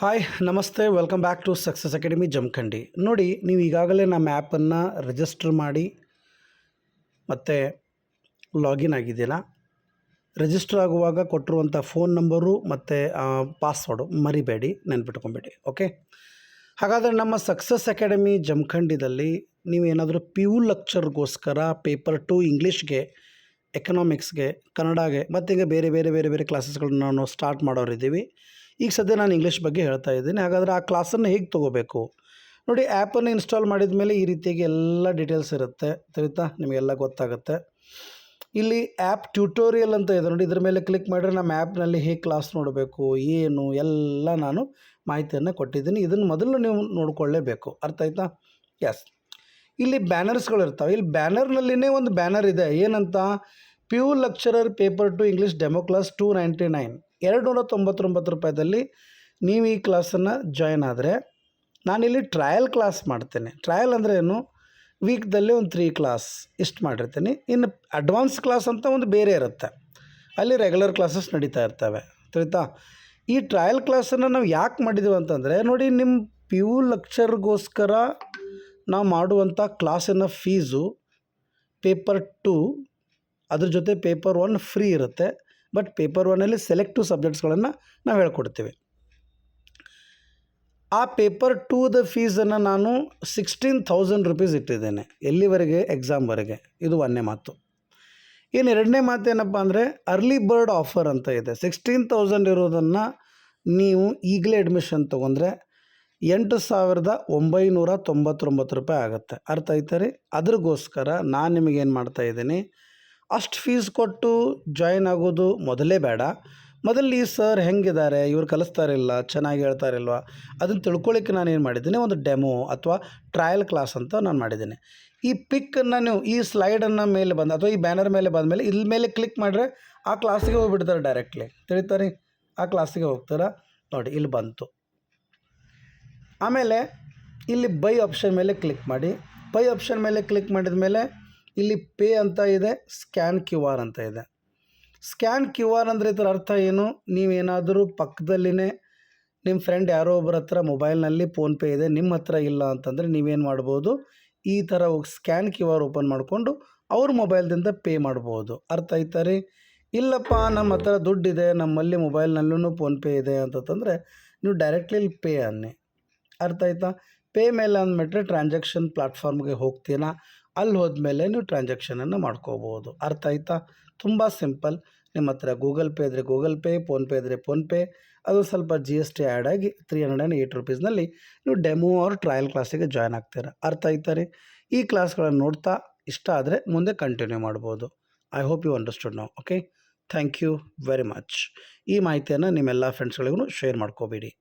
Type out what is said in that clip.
Hi ನಮಸ್ತೆ. Welcome back to success academy Jamkhandi ನೋಡಿ, ನೀವು ಈಗಾಗಲೇ ನಮ್ಮ ಆ್ಯಪನ್ನು ರಿಜಿಸ್ಟರ್ ಮಾಡಿ, ಮತ್ತು ಲಾಗಿನ್ ಆಗಿದ್ದೀರ? ರಿಜಿಸ್ಟರ್ ಆಗುವಾಗ ಕೊಟ್ಟಿರುವಂಥ ಫೋನ್ ನಂಬರು ಮತ್ತು ಪಾಸ್ವರ್ಡು ಮರಿಬೇಡಿ, ನೆನ್ಪಿಟ್ಕೊಬೇಡಿ ಓಕೆ ಹಾಗಾದರೆ ನಮ್ಮ ಸಕ್ಸಸ್ ಅಕಾಡೆಮಿ ಜಮಖಂಡಿದಲ್ಲಿ ನೀವೇನಾದರೂ ಪಿ ಯು ಲೆಕ್ಚರ್ಗೋಸ್ಕರ ಪೇಪರ್ ಟು ಇಂಗ್ಲೀಷ್ಗೆ ಎಕನಾಮಿಕ್ಸ್ಗೆ ಕನ್ನಡಗೆ ಮತ್ತು ಈಗ ಬೇರೆ ಬೇರೆ ಬೇರೆ ಬೇರೆ ಕ್ಲಾಸಸ್ಗಳನ್ನ ನಾವು ಸ್ಟಾರ್ಟ್ ಮಾಡೋರಿದ್ದೀವಿ. ಈಗ ಸದ್ಯ ನಾನು ಇಂಗ್ಲೀಷ್ ಬಗ್ಗೆ ಹೇಳ್ತಾ ಇದ್ದೀನಿ. ಹಾಗಾದರೆ ಆ ಕ್ಲಾಸನ್ನು ಹೇಗೆ ತೊಗೋಬೇಕು? ನೋಡಿ ಆ್ಯಪನ್ನು ಇನ್ಸ್ಟಾಲ್ ಮಾಡಿದ ಮೇಲೆ ಈ ರೀತಿಯಾಗಿ ಎಲ್ಲ ಡೀಟೇಲ್ಸ್ ಇರುತ್ತೆ. ತಿಳಿತಾ ನಿಮಗೆಲ್ಲ ಗೊತ್ತಾಗುತ್ತೆ. ಇಲ್ಲಿ ಆ್ಯಪ್ ಟ್ಯೂಟೋರಿಯಲ್ ಅಂತ ಇದೆ. ನೋಡಿ, ಇದ್ರ ಮೇಲೆ ಕ್ಲಿಕ್ ಮಾಡಿದ್ರೆ ನಮ್ಮ ಆ್ಯಪ್ನಲ್ಲಿ ಹೇಗೆ ಕ್ಲಾಸ್ ನೋಡಬೇಕು, ಏನು, ಎಲ್ಲ ನಾನು ಮಾಹಿತಿಯನ್ನು ಕೊಟ್ಟಿದ್ದೀನಿ. ಇದನ್ನು ಮೊದಲು ನೀವು ನೋಡ್ಕೊಳ್ಳೇಬೇಕು. ಅರ್ಥ ಆಯ್ತಾ? ಎಸ್ ಇಲ್ಲಿ ಬ್ಯಾನರ್ಸ್ಗಳು ಇರ್ತವೆ ಇಲ್ಲಿ ಬ್ಯಾನರ್ನಲ್ಲಿನೇ ಒಂದು ಬ್ಯಾನರ್ ಇದೆ. ಏನಂತ? PU lecturer paper two English demo class two ninety nine ಎರಡು ನೂರ ತೊಂಬತ್ತೊಂಬತ್ತು ರೂಪಾಯಿದಲ್ಲಿ ನೀವು ಈ ಕ್ಲಾಸನ್ನು ಜಾಯ್ನ್ ಆದರೆ ನಾನಿಲ್ಲಿ ಟ್ರಯಲ್ ಕ್ಲಾಸ್ ಮಾಡ್ತೇನೆ. ಟ್ರಯಲ್ ಅಂದರೆ ಏನು? ವೀಕ್ದಲ್ಲಿ ಒಂದು ತ್ರೀ ಕ್ಲಾಸ್ ಇಷ್ಟು ಮಾಡಿರ್ತೀನಿ. ಇನ್ನು ಅಡ್ವಾನ್ಸ್ ಕ್ಲಾಸ್ ಅಂತ ಒಂದು ಬೇರೆ ಇರುತ್ತೆ. ಅಲ್ಲಿ ರೆಗ್ಯುಲರ್ ಕ್ಲಾಸಸ್ ನಡೀತಾ ಇರ್ತವೆ. ತಿಳಿತಾ ಈ ಟ್ರಯಲ್ ಕ್ಲಾಸನ್ನು ನಾವು ಯಾಕೆ ಮಾಡಿದ್ದೀವಿ ಅಂತಂದರೆ, ನೋಡಿ ನಿಮ್ಮ ಪಿ ಯು ಲೆಕ್ಚರ್ಗೋಸ್ಕರ ನಾವು ಮಾಡುವಂಥ ಕ್ಲಾಸಿನ ಫೀಸು ಪೇಪರ್ ಟು, ಅದ್ರ ಜೊತೆ ಪೇಪರ್ ಒನ್ ಫ್ರೀ ಇರುತ್ತೆ. ಬಟ್ ಪೇಪರ್ ಒನ್ನಲ್ಲಿ ಸೆಲೆಕ್ಟಿವ್ ಸಬ್ಜೆಕ್ಟ್ಸ್ಗಳನ್ನು ನಾವು ಹೇಳ್ಕೊಡ್ತೇವೆ. ಆ ಪೇಪರ್ ಟೂದ ಫೀಸನ್ನು ನಾನು ಸಿಕ್ಸ್ಟೀನ್ ಥೌಸಂಡ್ ರುಪೀಸ್ ಇಟ್ಟಿದ್ದೇನೆ ಎಲ್ಲಿವರೆಗೆ? ಎಕ್ಸಾಮ್ವರೆಗೆ ಇದು ಒಂದನೇ ಮಾತು. ಇನ್ನು ಎರಡನೇ ಮಾತು ಏನಪ್ಪ ಅಂದರೆ ಅರ್ಲಿ ಬರ್ಡ್ ಆಫರ್ ಅಂತ ಇದೆ. ಸಿಕ್ಸ್ಟೀನ್ ತೌಸಂಡ್ ಇರೋದನ್ನು ನೀವು ಈಗಲೇ ಅಡ್ಮಿಷನ್ ತೊಗೊಂಡ್ರೆ ಎಂಟು ಸಾವಿರದ ಒಂಬೈನೂರ ತೊಂಬತ್ತೊಂಬತ್ತು ರೂಪಾಯಿ ಆಗುತ್ತೆ. ಅರ್ಥ ಆಯ್ತಾ ರೀ? ಅದ್ರಗೋಸ್ಕರ ನಾನು ನಿಮಗೇನು ಮಾಡ್ತಾ ಇದ್ದೀನಿ? ಅಷ್ಟು ಫೀಸ್ ಕೊಟ್ಟು ಜಾಯ್ನ್ ಆಗೋದು ಮೊದಲೇ ಬೇಡ. ಮೊದಲು ಈ ಸರ್ ಹೆಂಗಿದ್ದಾರೆ ಇವ್ರು ಕಲಿಸ್ತಾರಿಲ್ಲ ಚೆನ್ನಾಗಿ ಹೇಳ್ತಾರಿಲ್ವ? ಅದನ್ನು ತಿಳ್ಕೊಳ್ಳಿಕ್ಕೆ ನಾನು ಏನು ಮಾಡಿದ್ದೀನಿ? ಒಂದು ಡೆಮೋ ಅಥವಾ ಟ್ರಯಲ್ ಕ್ಲಾಸ್ ಅಂತ ನಾನು ಮಾಡಿದ್ದೀನಿ. ಈ ಪಿಕ್ಕನ್ನು ನೀವು, ಈ ಸ್ಲೈಡನ್ನು ಮೇಲೆ ಬಂದು, ಅಥವಾ ಈ ಬ್ಯಾನರ್ ಮೇಲೆ ಬಂದ ಮೇಲೆ ಇಲ್ಲಿ ಮೇಲೆ ಕ್ಲಿಕ್ ಮಾಡಿದ್ರೆ ಆ ಕ್ಲಾಸಿಗೆ ಹೋಗ್ಬಿಡ್ತಾರೆ ಡೈರೆಕ್ಟ್ಲಿ ತಿಳಿತಾರೆ ಆ ಕ್ಲಾಸಿಗೆ ಹೋಗ್ತಾರೆ? ನೋಡಿ ಇಲ್ಲಿ ಬಂತು. ಆಮೇಲೆ ಇಲ್ಲಿ ಬೈ ಆಪ್ಷನ್ ಮೇಲೆ ಕ್ಲಿಕ್ ಮಾಡಿ. ಬೈ ಆಪ್ಷನ್ ಮೇಲೆ ಕ್ಲಿಕ್ ಮಾಡಿದ ಮೇಲೆ ಇಲ್ಲಿ ಪೇ ಅಂತ ಇದೆ, ಸ್ಕ್ಯಾನ್ ಕ್ಯೂ ಆರ್ ಅಂತ ಇದೆ. ಸ್ಕ್ಯಾನ್ ಕ್ಯೂ ಆರ್ ಅಂದರೆ ಇದರ ಅರ್ಥ ಏನು? ನೀವೇನಾದರೂ ಪಕ್ಕದಲ್ಲಿನೇ ನಿಮ್ಮ ಫ್ರೆಂಡ್ ಯಾರೋ ಒಬ್ಬರ ಹತ್ರ ಮೊಬೈಲ್ನಲ್ಲಿ ಫೋನ್ಪೇ ಇದೆ, ನಿಮ್ಮ ಹತ್ರ ಇಲ್ಲ ಅಂತಂದರೆ ನೀವೇನು ಮಾಡ್ಬೋದು? ಈ ಥರ ಸ್ಕ್ಯಾನ್ ಕ್ಯೂ ಆರ್ ಓಪನ್ ಮಾಡಿಕೊಂಡು ಅವ್ರ ಮೊಬೈಲ್ದಿಂದ ಪೇ ಮಾಡ್ಬೋದು. ಅರ್ಥ ಆಯ್ತಾ ರೀ? ಇಲ್ಲಪ್ಪ, ನಮ್ಮ ಹತ್ರ ದುಡ್ಡಿದೆ, ನಮ್ಮಲ್ಲಿ ಮೊಬೈಲ್ನಲ್ಲೂ ಫೋನ್ಪೇ ಇದೆ ಅಂತಂದರೆ ನೀವು ಡೈರೆಕ್ಟ್ಲಿ ಇಲ್ಲಿ ಪೇ ಅನ್ನಿ. ಅರ್ಥ ಆಯ್ತಾ? ಪೇ ಮೇಲೆ ಅಂದ್ಬಿಟ್ರೆ ಟ್ರಾನ್ಸಾಕ್ಷನ್ ಪ್ಲಾಟ್ಫಾರ್ಮ್ಗೆ ಹೋಗ್ತೀನಾ, ಅಲ್ಲಿ ಹೋದ್ಮೇಲೆ ನೀವು ಟ್ರಾನ್ಸಾಕ್ಷನನ್ನು ಮಾಡ್ಕೋಬೋದು. ಅರ್ಥ ಆಯ್ತಾ? ತುಂಬ ಸಿಂಪಲ್. ನಿಮ್ಮ ಹತ್ರ ಗೂಗಲ್ ಪೇ ಇದ್ದರೆ ಗೂಗಲ್ ಪೇ ಫೋನ್ಪೇ ಇದ್ದರೆ ಫೋನ್ಪೇ ಅದು ಸ್ವಲ್ಪ ಜಿ ಎಸ್ ಟಿ ಆ್ಯಡ್ ಆಗಿ ತ್ರೀ ಹಂಡ್ರೆಡ್ ಆ್ಯಂಡ್ ಏಯ್ಟ್ ರುಪೀಸ್ನಲ್ಲಿ ನೀವು ಡೆಮೋ ಅವ್ರ ಟ್ರಯಲ್ ಕ್ಲಾಸಿಗೆ ಜಾಯ್ನ್ ಆಗ್ತೀರಾ. ಅರ್ಥ ಆಯ್ತಾ ರೀ? ಈ ಕ್ಲಾಸ್ಗಳನ್ನು ನೋಡ್ತಾ ಇಷ್ಟ ಆದರೆ ಮುಂದೆ ಕಂಟಿನ್ಯೂ ಮಾಡ್ಬೋದು. ಐ ಹೋಪ್ ಯು ಅಂಡರ್ಸ್ಟುಡ್ ನಾವು okay thank you very much ಈ ಮಾಹಿತಿಯನ್ನು ನಿಮ್ಮೆಲ್ಲ ಫ್ರೆಂಡ್ಸ್ಗಳಿಗೂ ಶೇರ್ ಮಾಡ್ಕೋಬೇಡಿ.